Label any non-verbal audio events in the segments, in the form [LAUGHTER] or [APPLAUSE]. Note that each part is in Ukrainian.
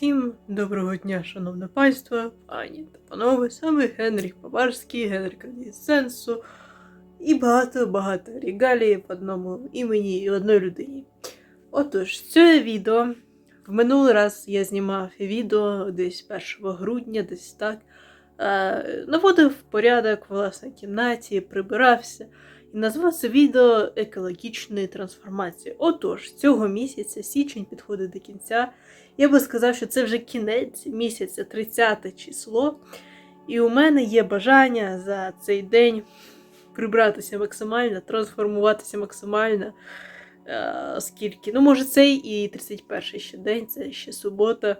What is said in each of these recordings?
Всім доброго дня, шановне панство, пані та панове, саме Генріх Баварський, Генріх Сенсу і багато-багато регалій в одному імені і одній людині. Отож, це відео. В минулий раз я знімав відео десь 1 грудня, десь так. Е, наводив порядок в власній кімнаті, прибирався і назвав це відео екологічної трансформації. Отож, цього місяця січень підходить до кінця. Я би сказав, що це вже кінець місяця, 30 число. І у мене є бажання за цей день прибратися максимально, трансформуватися максимально. Е, Скільки? Ну, може, цей і 31 ще день, це ще субота.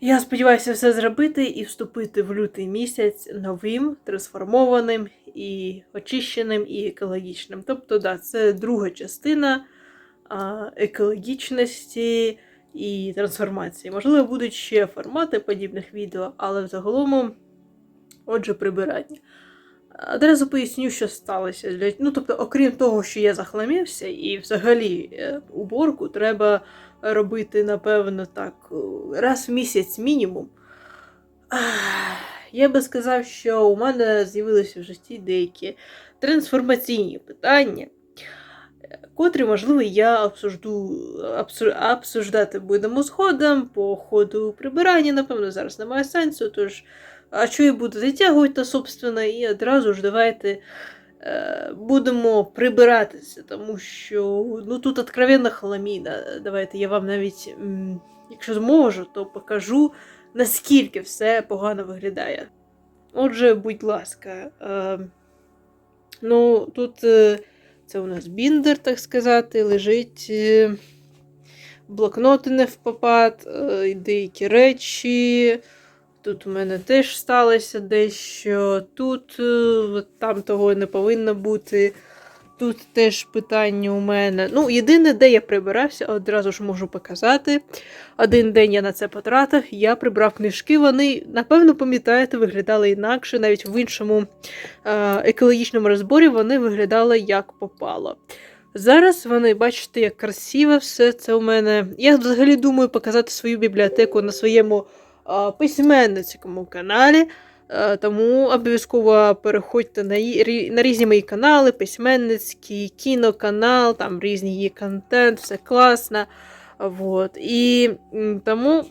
Я сподіваюся все зробити і вступити в лютий місяць новим, трансформованим і очищеним, і екологічним. Тобто, да, це друга частина а, екологічності і трансформації. Можливо, будуть ще формати подібних відео, але в загалом, отже, прибирання. Одразу поясню, що сталося. Ну, тобто, окрім того, що я захламився, і взагалі е, уборку треба робити, напевно, так, е, раз в місяць мінімум. Я би сказав, що у мене з'явилися в житті деякі трансформаційні питання, котрі, можливо, я обсужду, абсу- обсуждати будемо згодом по ходу прибирання, напевно, зараз немає сенсу, тож, а що я буду затягувати, то, собственно, і одразу ж давайте е, будемо прибиратися, тому що ну, тут откровенна хламіна. Давайте я вам навіть, якщо зможу, то покажу, наскільки все погано виглядає. Отже, будь ласка, е, ну, тут е, це у нас біндер, так сказати, лежить. Е, блокноти не в попад, е, деякі речі. Тут у мене теж сталося дещо. Тут е, там того не повинно бути. Тут теж питання у мене. Ну, єдине, де я прибирався, одразу ж можу показати. Один день я на це потратив, я прибрав книжки. Вони, напевно, пам'ятаєте, виглядали інакше, навіть в іншому е, екологічному розборі вони виглядали як попало. Зараз вони, бачите, як красиво все це у мене. Я взагалі думаю показати свою бібліотеку на своєму а, письменницькому каналі. Е, Тому обов'язково переходьте на, її- на різні мої канали, письменницький, кіноканал, там різний є контент, все класно. Вот. І тому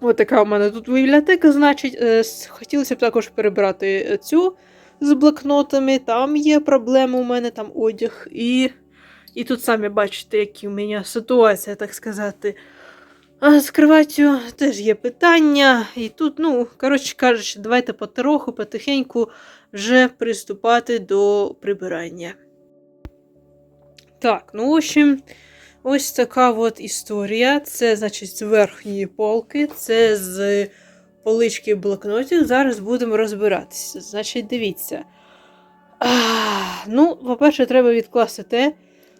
от така у мене тут бібліотека, значить, Е, хотілося б також перебрати е, цю з блокнотами. Там є проблеми у мене, там одяг. І, і тут самі бачите, які у мене ситуація, так сказати. З кроваттю теж є питання. І тут, ну, коротше кажучи, давайте потроху, потихеньку вже приступати до прибирання. Так, ну, в общем, ось така от історія. Це, значить, з верхньої полки, це з полички блокнотів. Зараз будемо розбиратися. Значить, дивіться. А, ну, по-перше, треба відкласти те,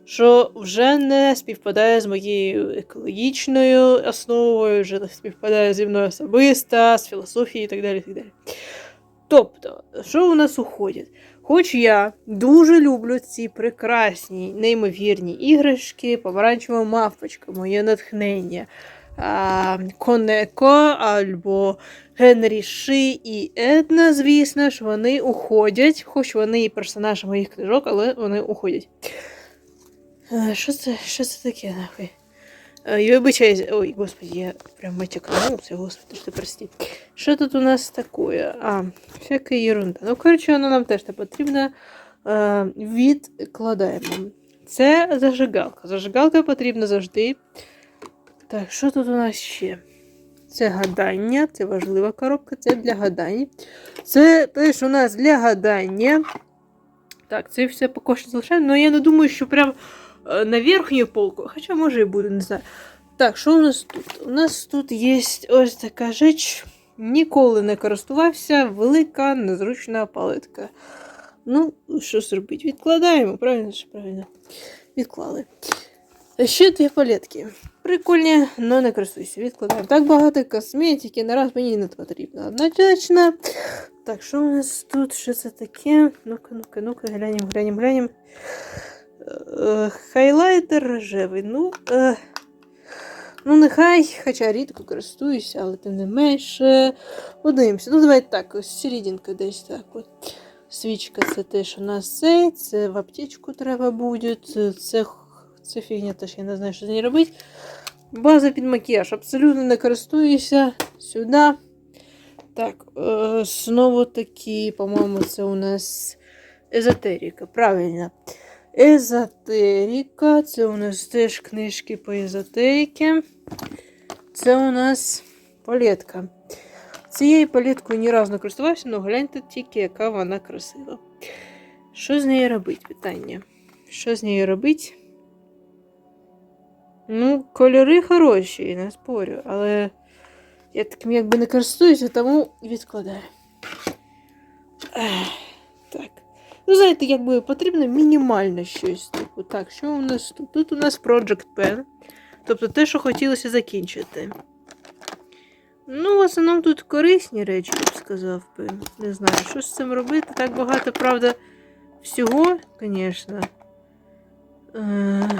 що вже не співпадає з моєю екологічною основою, вже не співпадає зі мною особисто, з філософією і так далі. Так далі. Тобто, що у нас уходить? Хоч я дуже люблю ці прекрасні, неймовірні іграшки, помаранчева мавпочка, моє натхнення, Конеко або Генрі Ши і Една, звісно ж, вони уходять, хоч вони і персонажі моїх книжок, але вони уходять. Що це, що це таке, нахуй? Я вибачаюсь, ой, господи, я прям матюкнулся, господи, что прости. Що тут у нас такое? А, всяка ерунда. Ну, коротше, воно нам теж не потрібно. Відкладаємо. Це зажигалка. Зажигалка потрібна завжди. Так, що тут у нас ще? Це гадання, це важлива коробка, це для гадань. Це теж у нас для гадання. Так, це все поки що залишаємо, але я не думаю, що прям на верхню полку, хоча може і буде, не знаю. Так, що у нас тут? У нас тут є ось така річ. Ніколи не користувався, велика незручна палитка. Ну, що зробити? Відкладаємо, правильно ж правильно. Відклали. Ще дві палетки. Прикольні, але не користуюся. Відкладаємо. Так багато косметики, наразі мені не потрібно. Однозначно. Так, що у нас тут? Що це таке? Ну-ка, ну-ка, ну-ка, глянемо, глянемо, глянемо. Е, Хайлайтер рожевий. Ну, е, Ну, нехай, хоча рідко користуюся, але тим не менше. Подивимося. Ну, давайте так, ось серединка десь так. от. Свічка це теж у нас це в аптечку треба буде. Це, це фігня, теж я не знаю, що з нею робити. База під макіяж. Абсолютно не користуюся. Сюди. Так, е, знову таки, по-моєму, це у нас езотерика. Правильно. Езотерика. Це у нас теж книжки по езотериці. Це у нас палетка. Цією палеткою ні разу не користувався, але гляньте тільки, яка вона красива. Що з нею робити? Питання. Що з нею робити? Ну, кольори хороші, не спорю, але я таким якби не користуюся, тому відкладаю. Ех. Ну, знаєте, якби потрібно мінімально щось. Типу, так, що у нас тут? Тут у нас Project Pen. Тобто те, що хотілося закінчити. Ну, в основному тут корисні речі, я б сказав би. Не знаю, що з цим робити. Так багато, правда, всього, звісно. Е,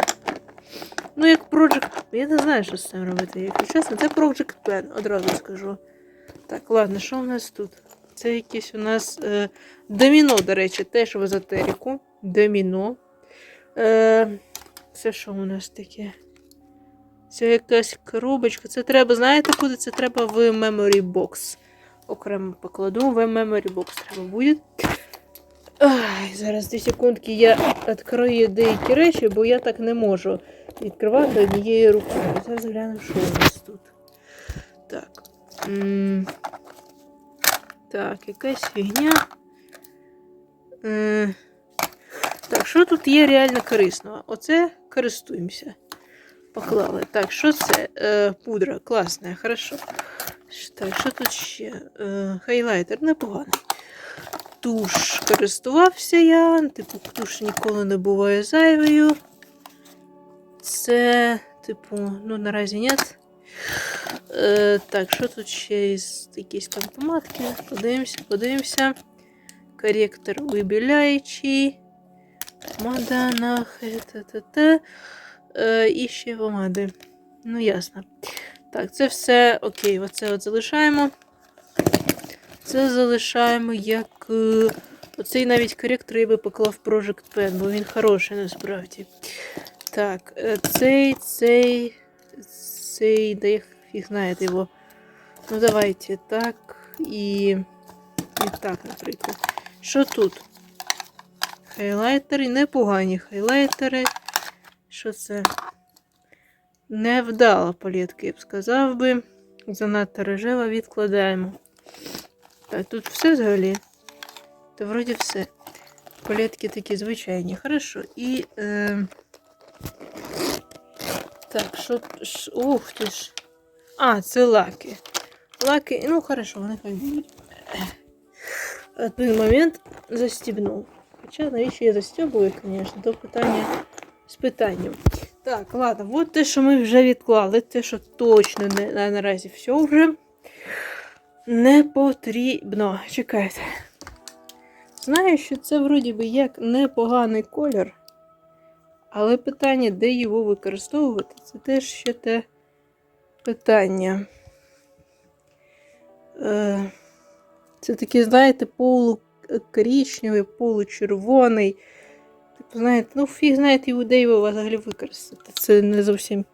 Ну, як Project. Я не знаю, що з цим робити. Якщо чесно, це Project Pen, одразу скажу. Так, ладно, що у нас тут? Це якесь у нас е, доміно, до речі, теж в езотерику. Доміно. Е, це що у нас таке? Це якась коробочка. Це треба, знаєте, куди? Це треба в Memory Box. Окремо покладу. В Memory Box треба буде. Ай, зараз 2 секундки я відкрию деякі речі, бо я так не можу відкривати однією рукою. Зараз гляну, що у нас тут. Так. Так, якась фігня. Е, Так, що тут є реально корисного? Оце користуємося. Поклали. Так, що це? Е, пудра, класна, хорошо. Так, що тут ще? Е, хайлайтер непоганий. Туш користувався я. Типу, туш ніколи не буває зайвою. Це, типу, ну наразі ні. Е, так, що тут ще є якісь там помадки? Подивимося, подивимося. Коректор вибіляючий. Помада на ХТТ. Е, і ще помади. Ну, ясно. Так, це все окей. Оце от залишаємо. Це залишаємо як. е, Оцей навіть коректор я би поклав Project Pen, бо він хороший насправді. Так, е, цей, цей, цей, да я фіг знаєте його. Ну, давайте так і. І так, наприклад. Що тут? Хайлайтери, непогані хайлайтери. Що це? Невдала палітка, я б сказав би. Занадто рожева відкладаємо. Так, тут все взагалі. Та вроді все. Палетки такі звичайні. Хорошо. І. Е... Так, що. Ух ти ж. А, це лаки. Лаки, ну хорошо, вони хай будуть. Один момент застібнув. Хоча навіщо я застібую, звісно, то питання з питанням. Так, ладно, от те, що ми вже відклали, те, що точно не, на, наразі все вже не потрібно. Чекайте. Знаю, що це вроді би як непоганий колір. Але питання, де його використовувати, це теж ще те питання. Е, це такий, знаєте, полукорічневий, получервоний. Типу, знаєте, ну фіг знаєте, де його взагалі використати. Це не зовсім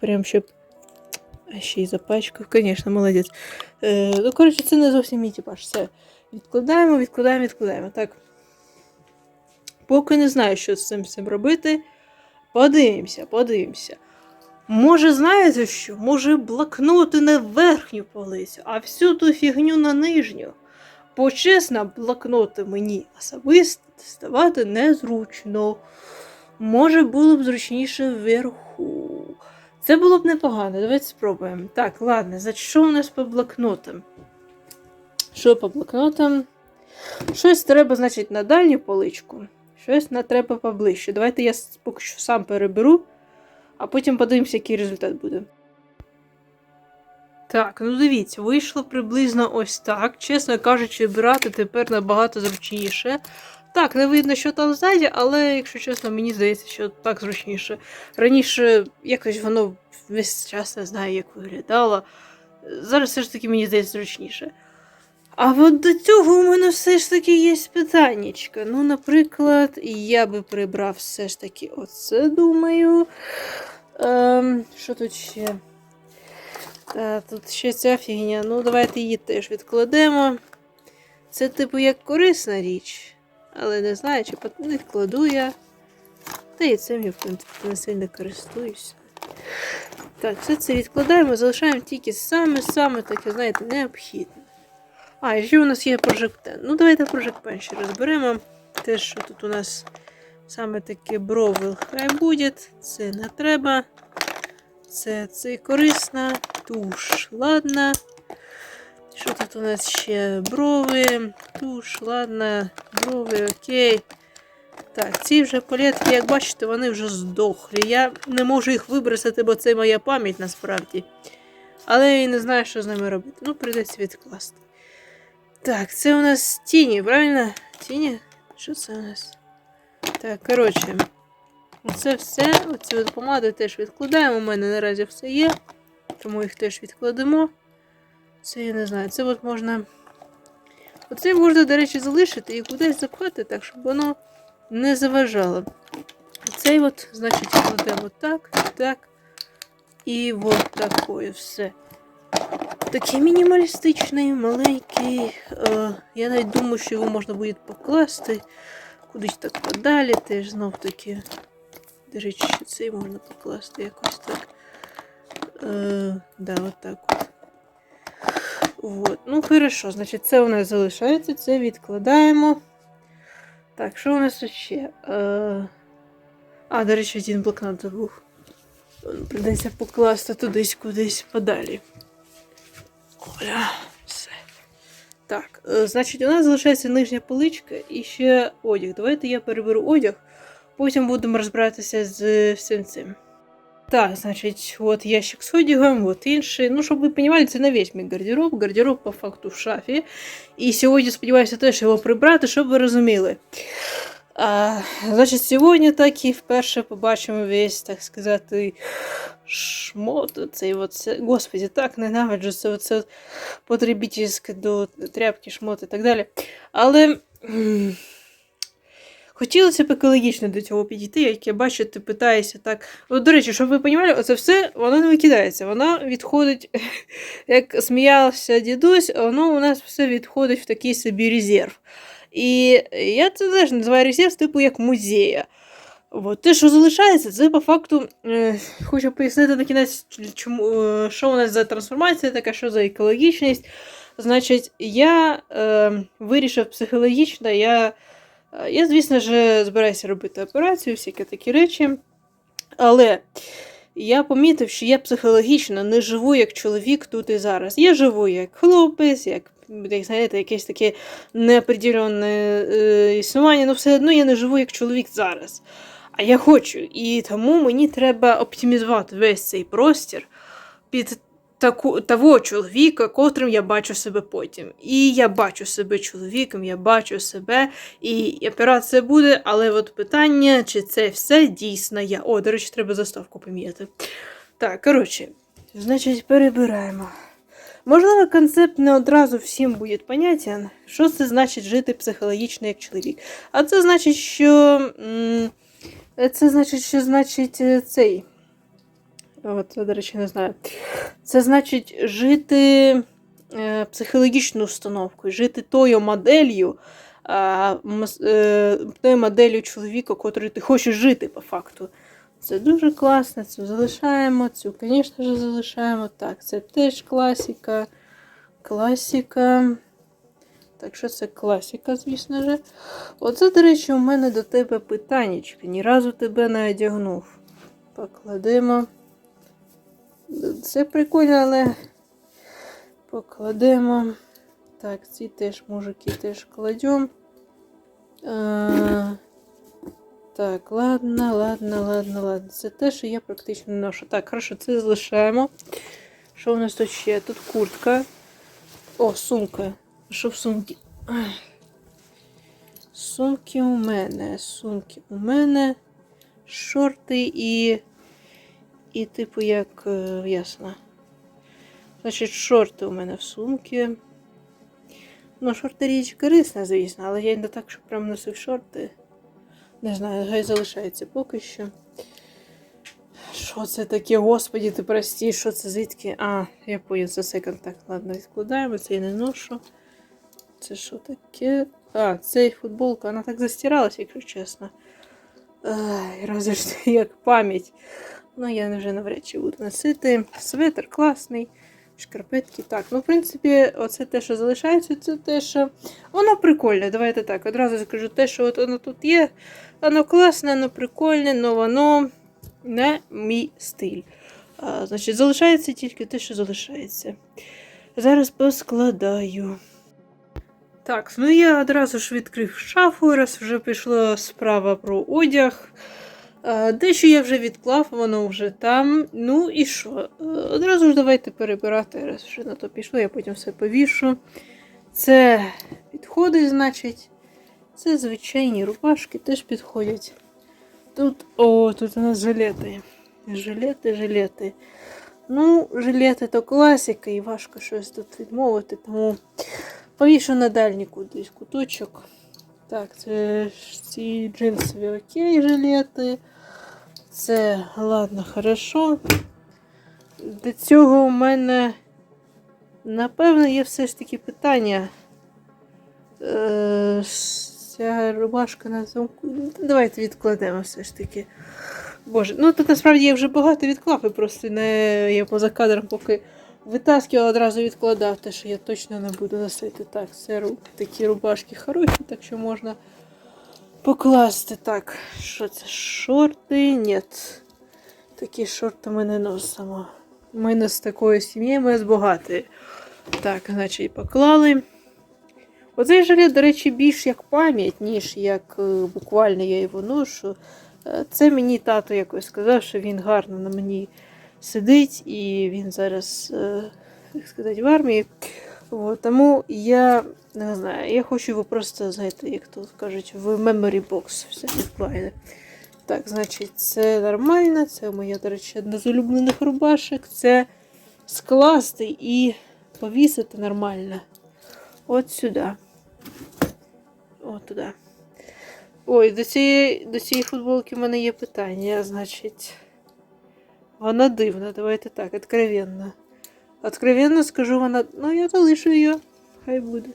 прям щоб. А ще й запачкав, звісно, молодець. Е, ну, коротше, це не зовсім мій типаж. Все. Відкладаємо, відкладаємо, відкладаємо. Так. Поки не знаю, що з цим всім робити. Подивимося, подивимося. Може, знаєте що? Може блокноти на верхню полицю, а всю ту фігню на нижню. Бо чесно, блокноти мені особисто ставати незручно. Може, було б зручніше вверху. Це було б непогано. Давайте спробуємо. Так, ладно, за що у нас по блокнотам? Що по блокнотам? Щось треба, значить, на дальню поличку. Щось на треба поближче. Давайте я поки що сам переберу, а потім подивимося, який результат буде. Так, ну дивіться, вийшло приблизно ось так. Чесно кажучи, брати тепер набагато зручніше. так, не видно, що там ззаді, але, якщо чесно, мені здається, що так зручніше. Раніше якось воно весь час не знаю, як виглядало. Зараз все ж таки мені здається зручніше. А от до цього у мене все ж таки є питаннячка. Ну, наприклад, я би прибрав все ж таки оце, думаю. Ем, що тут ще? Та, тут ще ця фігня. Ну, давайте її теж відкладемо. Це, типу, як корисна річ. Але не знаю, чи відкладу я. Та і цим я, в принципі, не сильно користуюся. Так, все це відкладаємо, залишаємо тільки саме-саме таке, знаєте, необхідне. А, і ще у нас є прожектен. Ну, давайте прожектен ще розберемо. Те, що тут у нас саме таке брови хай буде. Це не треба. Це, це корисна. Туш, ладно. Що тут у нас ще? Брови, туш, ладно, брови, окей. Так, ці вже палетки, як бачите, вони вже здохлі. Я не можу їх вибросити, бо це моя пам'ять насправді. Але я не знаю, що з ними робити. Ну, прийдеться відкласти. Так, це у нас тіні, правильно? Тіні? Що це у нас? Так, коротше. Оце все. Оці от теж відкладаємо. У мене наразі все є. Тому їх теж відкладемо. Це я не знаю. Це от можна. Оце можна, до речі, залишити і кудись запхати, так, щоб воно не заважало. Цей от, значить, кладемо так, так. І от такое все. Такий мінімалістичний, маленький. Е, я навіть думаю, що його можна буде покласти кудись так подалі, теж знов таки. До речі, ще цей можна покласти якось так. Е, да, от так от. Вот. Ну, хорошо, значить, це у нас залишається, це відкладаємо. Так, що у нас ще? Е... А, до речі, один блокнот забув. Придеться покласти тудись кудись подалі. Оля, все. Так, е, значить, у нас залишається нижня поличка і ще одяг. Давайте я переберу одяг, потім будемо розбиратися з всім цим. Так, значить, от ящик з одягом, от інший. Ну, щоб ви розуміли, це не весь мій гардероб. Гардероб по факту в шафі. І сьогодні сподіваюся теж його прибрати, щоб ви розуміли. А, значить, сьогодні так і вперше побачимо весь, так сказати, шмот. Цей от, господі, так ненавиджу це оце потребітельське до тряпки, шмот і так далі. Але. Хотілося б екологічно до цього підійти, як я бачу, ти питаєшся так. От, до речі, щоб ви розуміли, оце все воно не викидається. Воно відходить, [LAUGHS] як сміявся дідусь, воно у нас все відходить в такий собі резерв. І я це теж називаю резерв, типу як музея. От. Те, що залишається, це по факту е, хочу пояснити на кінець, чому, е, що у нас за трансформація, така, що за екологічність. Значить, я е, вирішив психологічно, я. Е, Я, звісно ж, збираюся робити операцію, всякі такі речі. Але я помітив, що я психологічно не живу як чоловік тут і зараз. Я живу як хлопець, як, знаєте, якесь таке неопределенне е, існування, але все одно я не живу як чоловік зараз. А я хочу. І тому мені треба оптимізувати весь цей простір під таку, того чоловіка, котрим я бачу себе потім. І я бачу себе чоловіком, я бачу себе, і операція буде, але от питання, чи це все дійсно я. О, до речі, треба заставку поміняти. Так, коротше, значить, перебираємо. Можливо, концепт не одразу всім буде понятен, що це значить жити психологічно як чоловік. А це значить, що. Це значить, що значить е, цей. От, до речі, не знаю. Це значить жити е, психологічною установкою, жити тою моделлю, е, тою моделлю чоловіка, котрою ти хочеш жити по факту. Це дуже класно, цю залишаємо, цю, звісно ж, залишаємо. Так, це теж класика. Класика. Так що це класика, звісно ж. Оце, до речі, у мене до тебе питаннячко. Ні разу тебе не одягнув. Покладемо. Це прикольно, але покладемо. Так, ці теж мужики теж кладемо. Так, ладно, ладно, ладно, ладно. Це те, що я практично ношу. Так, хорошо, це залишаємо. Що у нас тут ще? Тут куртка. О, сумка. Що в сумці? Сумки у мене. Сумки у мене. Шорти і. І, типу, як е, ясно. Значить, шорти у мене в сумці. Ну, шорти річ корисна, звісно, але я не так, що прям носив шорти. Не знаю, хай залишається поки що. Що це таке, господі, ти прості, що це звідки? А, я понял, це секонд. Так, ладно, відкладаємо, це я не ношу. Це що таке? А, це футболка, вона так застиралася, якщо чесно. Ай, ж як пам'ять. Ну, я вже навряд чи буду носити. Светр класний, шкарпетки. Так, ну, в принципі, оце те, що залишається, це те, що. Воно прикольне. Давайте так. Одразу скажу те, що от воно тут є. Воно класне, воно прикольне, але воно не мій стиль. А, значить, залишається тільки те, що залишається. Зараз поскладаю. Так, ну я одразу ж відкрив шафу, раз вже пішла справа про одяг. Дещо я вже відклав, воно вже там. Ну і що? Е, Одразу ж давайте перебирати, раз вже на то пішло, я потім все повішу. Це підходить, значить. Це звичайні рубашки теж підходять. Тут, о, тут у нас жилети. Жилети, жилети. Ну, жилети то класика, і важко щось тут відмовити, тому повішу на дальній кудись куточок. Так, це ж ці джинсові окей, жилети. Це, ладно, хорошо. До цього у мене, напевно, є все ж таки питання. Е, ця рубашка на замку. Ну, Давайте відкладемо все ж таки. Боже, ну тут насправді я вже багато відклав, і просто не я поза кадром, поки витаскував, одразу відкладав те, що я точно не буду носити. Так, це такі рубашки хороші, так що можна покласти. Так, що це? Шорти? Ні. Такі шорти ми не носимо. Ми не з такої сім'ї, ми з багатої. Так, значить, поклали. Оцей жилет, до речі, більш як пам'ять, ніж як е, буквально я його ношу. Е, Це мені тато якось сказав, що він гарно на мені сидить, і він зараз, е, як сказати, в армії. От, тому я не знаю, я хочу його просто, знаєте, як тут кажуть, в memory box все відклали. Так, значить, це нормально, це моя, до речі, одна з улюблених рубашок. Це скласти і повісити нормально. От сюди. От туди. Ой, до цієї, до цієї футболки в мене є питання, значить. Вона дивна, давайте так, откровенно. Откровенно скажу, вона. Ну, я залишу її. Хай буде.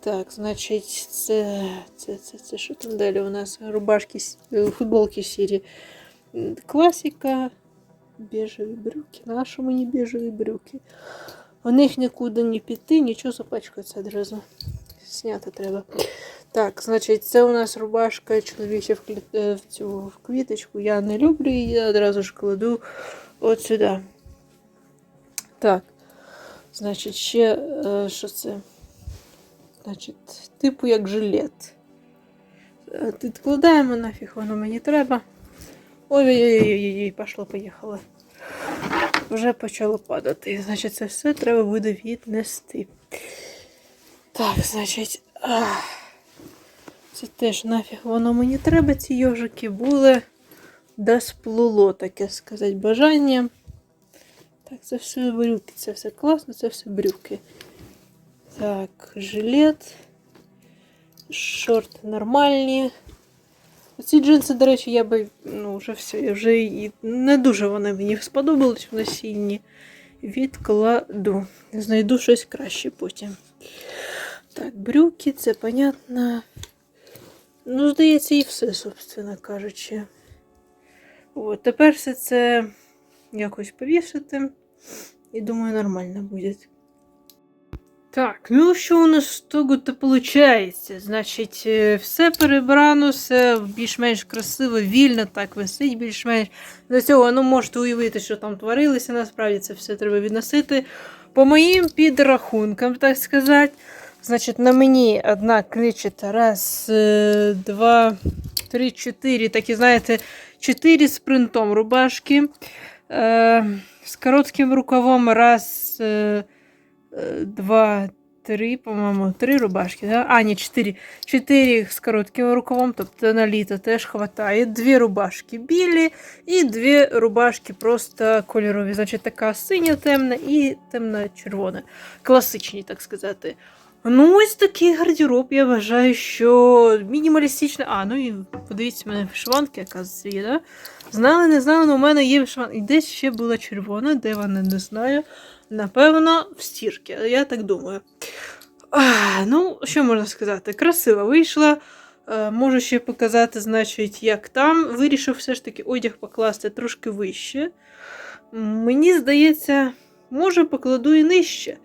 Так, значить, це. Це, це, це що там далі у нас? Рубашки, е, футболки сірі. Класика. Бежеві брюки. Нащо мені бежеві брюки? У них нікуди не піти, нічого запачкається одразу. Зняти треба. Так, значить, це у нас рубашка чоловіча в, клі- е, в цю в квіточку. Я не люблю її, одразу ж кладу от сюди. Так. Значить, ще е, що це? Значить, типу як жилет. Е, Відкладаємо нафіг, воно мені треба. Ой-ой-ой, пошло, поїхало. Вже почало падати. Значить, це все треба буде віднести. Так, значить. ах. Це теж нафіг воно мені треба. Ці йожики були. Да сплуло, таке сказати, бажання. Так, це все брюки. Це все класно, це все брюки. Так, жилет. Шорти нормальні. Ці джинси, до речі, я би, ну, вже все, вже і не дуже вони мені сподобались в носінні. Відкладу. Знайду щось краще потім. Так, брюки, це понятно. Ну, здається, і все, собственно кажучи. От, тепер все це якось повісити. І думаю, нормально буде. Так, ну що у нас то виходить? Значить, е, все перебрано, все більш-менш красиво, вільно так висить, більш-менш. До цього ну, можете уявити, що там творилося, насправді це все треба відносити. По моїм підрахункам, так сказати. Значить, на мені одна кличета. Раз, е, два, три, чотири. Такі, знаєте, чотири з принтом рубашки. Е, з коротким рукавом. Раз, е, е, два, три, по-моєму, три рубашки, да? А, ні, чотири. Чотири з коротким рукавом, тобто на теж хватає. Дві рубашки білі і дві рубашки просто кольорові. Значить, така синя темна і темно-червона. Класичні, так сказати. Ну, ось такий гардероб, я вважаю, що мінімалістичний. А, ну і подивіться, в мене вишиванки, яка є, да? Знали, не знали, але у мене є вишиванка. І десь ще була червона, де вона не знаю. Напевно, в стірки, я так думаю. А, ну, що можна сказати? Красиво вийшла. Е, можу ще показати, значить, як там. Вирішив все ж таки одяг покласти трошки вище. Мені здається, може покладу і нижче.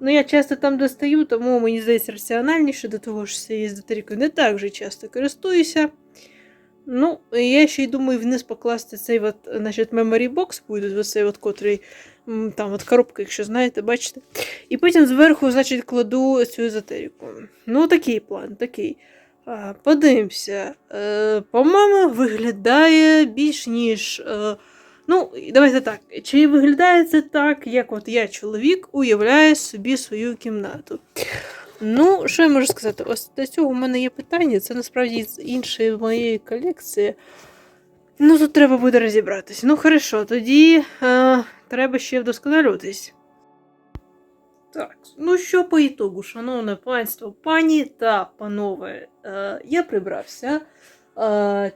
Ну, я часто там достаю, тому мені здається раціональніше до того ж цією езотерикою не так вже часто користуюся. Ну, я ще й думаю вниз покласти цей от, значить, memory box буде, оцей от, котрий там от коробка, якщо знаєте, бачите. І потім зверху, значить, кладу цю езотерику. Ну, такий план, такий. Подивимося. Е, по-моєму, виглядає більш ніж. Ну, давайте так. Чи виглядає це так, як от я, чоловік, уявляю собі свою кімнату? Ну, що я можу сказати? Ось до цього у мене є питання. Це насправді з іншої моєї колекції. Ну, тут треба буде розібратися. Ну, хорошо, тоді е, треба ще вдосконалюватись. Так, ну що по ітогу, шановне панство, пані та панове, е, я прибрався.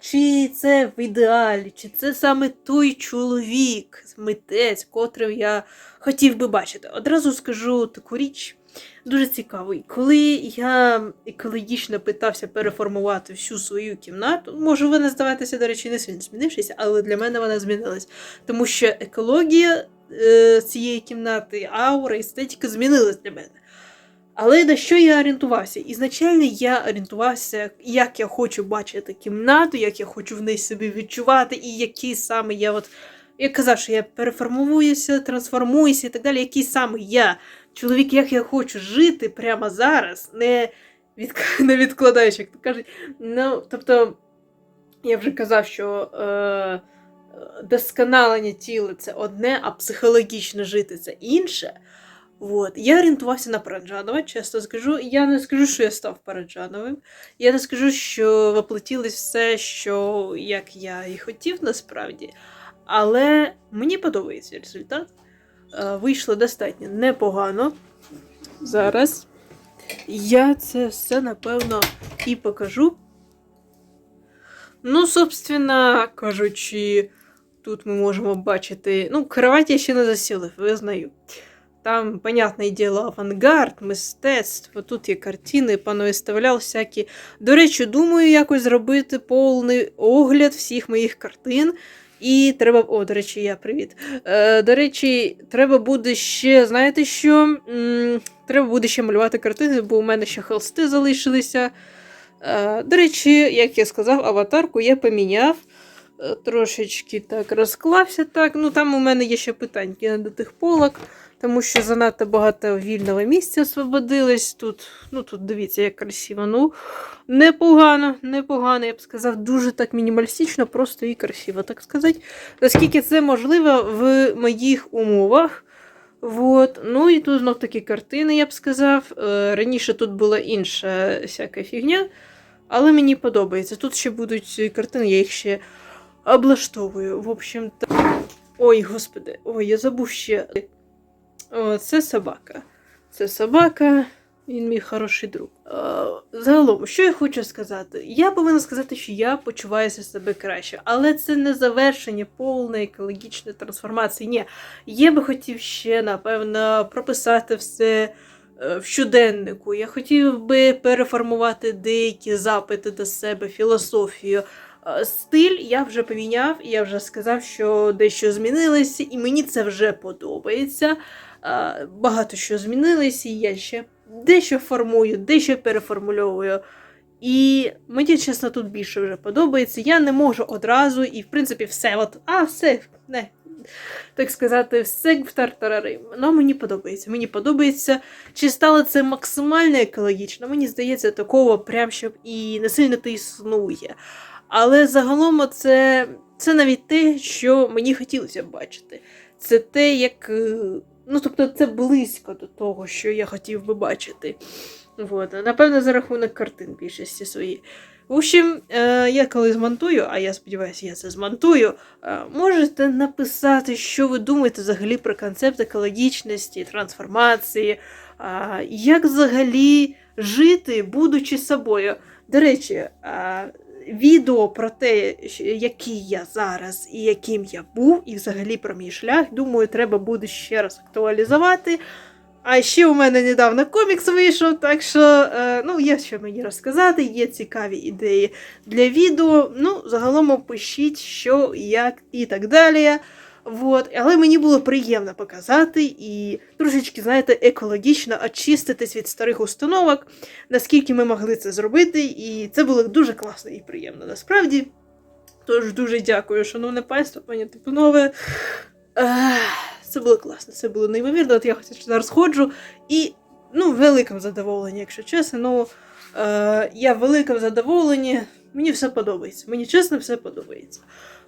Чи це в ідеалі, чи це саме той чоловік, митець, котрим я хотів би бачити. Одразу скажу таку річ, дуже цікавий. Коли я екологічно питався переформувати всю свою кімнату, може вона здаватися, до речі, не сильно змінившися, але для мене вона змінилась. Тому що екологія е, цієї кімнати, аура, естетика змінилась для мене. Але на що я орієнтувався? Ізначально я орієнтувався, як я хочу бачити кімнату, як я хочу в неї себе відчувати, і який саме я от. Я казав, що я переформуюся, трансформуюся і так далі, який саме я, чоловік, як я хочу жити прямо зараз, не, від... [LAUGHS] не відкладаючи, як то кажуть. Ну, тобто, я вже казав, що е... досконалення тіла це одне, а психологічно жити це інше. Вот. Я орієнтувався на Параджанова, чесно скажу. Я не скажу, що я став Параджановим. Я не скажу, що воплотілось все, що як я і хотів насправді. Але мені подобається результат. Е, Вийшло достатньо непогано. Зараз я це все напевно і покажу. Ну, собственно кажучи, тут ми можемо бачити. Ну, кровать я ще не засілив, визнаю. Там, понятне діло, авангард, мистецтво, тут є картини, понавиставляв всякі. До речі, думаю, якось зробити повний огляд всіх моїх картин. І треба. О, до речі, я привіт. Е, До речі, треба буде ще, знаєте що? М, Треба буде ще малювати картини, бо у мене ще холсти залишилися. Е, До речі, як я сказав, аватарку я поміняв. Е, Трошечки так розклався так. Ну там у мене є ще питання до тих полок, тому що занадто багато вільного місця освободилось. Тут, ну тут дивіться, як красиво. Ну, непогано, непогано, я б сказав, дуже так мінімалістично, просто і красиво, так сказати. Наскільки це можливо в моїх умовах. Вот. Ну і тут знов такі картини, я б сказав. Е, Раніше тут була інша всяка фігня, але мені подобається. Тут ще будуть картини, я їх ще облаштовую. В общем, то... Ой, господи, ой, я забув ще. О, це собака. Це собака, він мій хороший друг. Е, загалом, що я хочу сказати? Я повинна сказати, що я почуваюся себе краще, але це не завершення повної екологічної трансформації. Ні, я би хотів ще, напевно, прописати все е, в щоденнику. Я хотів би переформувати деякі запити до себе, філософію. Е, Стиль я вже поміняв, я вже сказав, що дещо змінилося, і мені це вже подобається. Е, Багато що змінилося, і я ще дещо формую, дещо переформульовую. І мені, чесно, тут більше вже подобається. Я не можу одразу, і, в принципі, все, от, а, все, не, так сказати, все в тартарарим. Ну, мені подобається. Мені подобається. Чи стало це максимально екологічно? Мені здається, такого прям щоб і не сильно то існує. Але загалом це, це навіть те, що мені хотілося б бачити. Це те, як. Е, Ну, тобто, це близько до того, що я хотів би бачити. Вот. Напевно, за рахунок картин більшості свої. В общем, е, я коли змонтую, а я сподіваюся, я це змонтую, е, можете написати, що ви думаєте взагалі про концепт екологічності, трансформації, а, як взагалі жити, будучи собою. До речі, відео про те, який я зараз і яким я був, і взагалі про мій шлях, думаю, треба буде ще раз актуалізувати. А ще у мене недавно комікс вийшов, так що е, ну, є що мені розказати, є цікаві ідеї для відео. Ну, загалом пишіть, що, як і так далі. Вот. Але мені було приємно показати і трошечки, знаєте, екологічно очиститись від старих установок, наскільки ми могли це зробити, і це було дуже класно і приємно насправді. Тож дуже дякую, шановне панство, пані Типунове. Це було класно, це було неймовірно. От я хоч зараз ходжу і ну, в великому задоволенні, якщо чесно. Ну, е, я в великому задоволенні. Мені все подобається. Мені чесно, все подобається.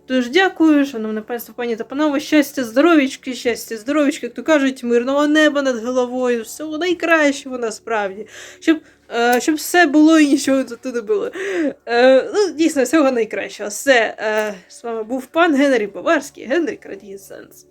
Тож дякую, шановне панство, пані та панове, щастя, здоровічки, щастя, здоровічки, як то кажуть, мирного неба над головою, всього найкращого насправді. Щоб, е, щоб все було і нічого тут не було. Е, ну, дійсно, всього найкращого. Все, е, з вами був пан Генрі Баварський, Генрі Крадієсенс.